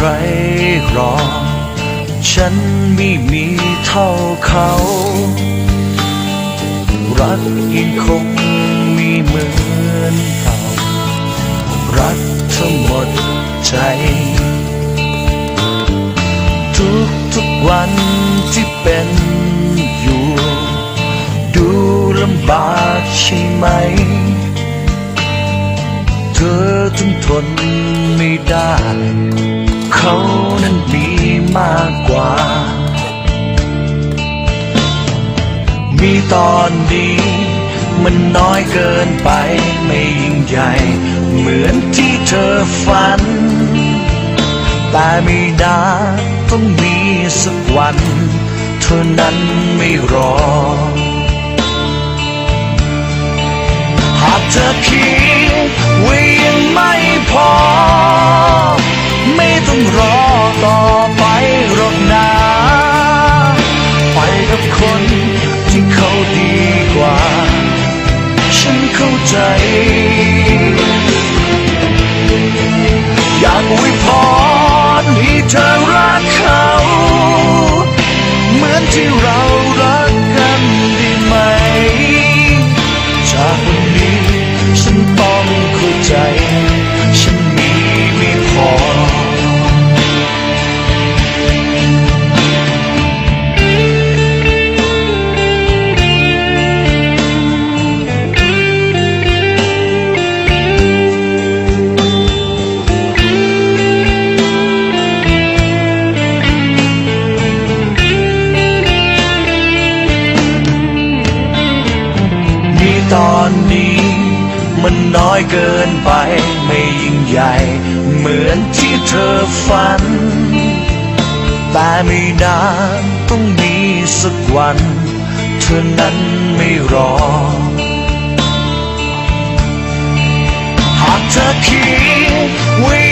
ใครหรอฉันไม่มีเท่าเขา รักยังคงมีเหมือนเก่า รักทั้งหมดใจ ทุกทุกวันที่เป็นอยู่ ดูลำบากใช่ไหม เธอ ถึงทนไม่ได้ เขานั้นมีมากกว่า มีตอนนี้มันน้อยเกินไปไม่ยิ่งใหญ่ เหมือนที่เธอฝัน แต่ไม่นานต้องมีสักวัน เธอนั้นไม่รอ หากเธอคิด ใจ อยากอวยพรให้เธอรักเขา เหมือนที่เรา อนนี้ มันน้อยเกินไปไม่ยิ่งใหญ่ เหมือนที่เธอฝัน แต่ไม่นานต้องมีสักวัน เธอนั้นไม่รอ หากเธอคิดว่า